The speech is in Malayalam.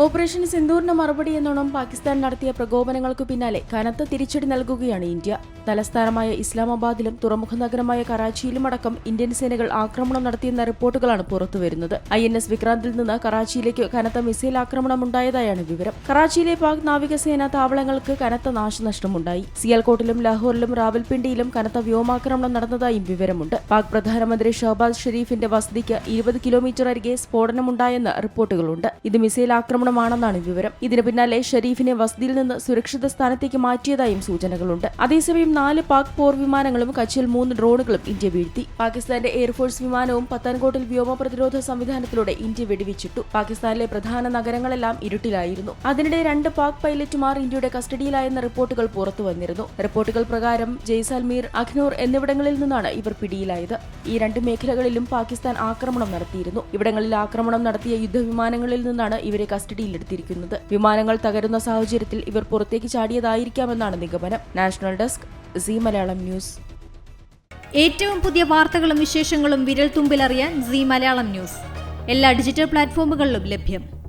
ഓപ്പറേഷൻ സിന്ദൂറിന് മറുപടി എന്നോണം പാകിസ്ഥാൻ നടത്തിയ പ്രകോപനങ്ങൾക്കു പിന്നാലെ കനത്ത തിരിച്ചടി നൽകുകയാണ് ഇന്ത്യ. തലസ്ഥാനമായ ഇസ്ലാമാബാദിലും തുറമുഖ നഗരമായ കറാച്ചിയിലുമടക്കം ഇന്ത്യൻ സേനകൾ ആക്രമണം നടത്തിയെന്ന റിപ്പോർട്ടുകളാണ് പുറത്തുവരുന്നത്. ഐ എൻ എസ് വിക്രാന്തിൽ നിന്ന് കറാച്ചിയിലേക്ക് കനത്ത മിസൈൽ ആക്രമണം ഉണ്ടായതായാണ് വിവരം. കറാച്ചിയിലെ പാക് നാവികസേന താവളങ്ങൾക്ക് കനത്ത നാശനഷ്ടമുണ്ടായി. സിയാൽകോട്ടിലും ലാഹോറിലും റാവൽപിണ്ടിയിലും കനത്ത വ്യോമാക്രമണം നടന്നതായും വിവരമുണ്ട്. പാക് പ്രധാനമന്ത്രി ഷഹബാസ് ഷെരീഫിന്റെ വസതിക്ക് ഇരുപത് കിലോമീറ്റർ അരികെ സ്ഫോടനമുണ്ടായെന്ന് റിപ്പോർട്ടുകളുണ്ട്. ഇത് മിസൈൽ ആക്രമണമാണെന്നാണ് വിവരം. ഇതിന് പിന്നാലെ ഷെരീഫിനെ വസതിയിൽ നിന്ന് സുരക്ഷിത സ്ഥാനത്തേക്ക് മാറ്റിയതായും സൂചനകളുണ്ട്. അതേസമയം നാല് പാക് പോർ വിമാനങ്ങളും കച്ചിൽ മൂന്ന് ഡ്രോണുകളും ഇന്ത്യ വീഴ്ത്തി. പാകിസ്ഥാന്റെ എയർഫോഴ്സ് വിമാനവും പത്താൻകോട്ടിൽ വ്യോമ പ്രതിരോധ സംവിധാനത്തിലൂടെ ഇന്ത്യ വെടിവെച്ചിട്ടു. പാകിസ്ഥാനിലെ പ്രധാന നഗരങ്ങളെല്ലാം ഇരുട്ടിലായിരുന്നു. അതിനിടെ രണ്ട് പാക് പൈലറ്റുമാർ ഇന്ത്യയുടെ കസ്റ്റഡിയിലായെന്ന റിപ്പോർട്ടുകൾ പുറത്തു വന്നിരുന്നു. റിപ്പോർട്ടുകൾ പ്രകാരം ജയ്സാൽമീർ അഖ്നൂർ എന്നിവിടങ്ങളിൽ നിന്നാണ് ഇവർ പിടിയിലായത്. ഈ രണ്ട് മേഖലകളിലും പാകിസ്ഥാൻ ആക്രമണം നടത്തിയിരുന്നു. ഇവിടങ്ങളിൽ ആക്രമണം നടത്തിയ യുദ്ധവിമാനങ്ങളിൽ നിന്നാണ് ഇവരെ കസ്റ്റഡിയിലെടുത്തിരിക്കുന്നത്. വിമാനങ്ങൾ തകരുന്ന സാഹചര്യത്തിൽ ഇവർ പുറത്തേക്ക് ചാടിയതായിരിക്കാമെന്നാണ് നിഗമനം. National desk C Malayalam news. ഏറ്റവും പുതിയ വാർത്തകളും വിശേഷങ്ങളും വിരൽ തുമ്പിലറിയാൻ സി മലയാളം ന്യൂസ്. എല്ലാ ഡിജിറ്റൽ പ്ലാറ്റ്ഫോമുകളിലും ലഭ്യം.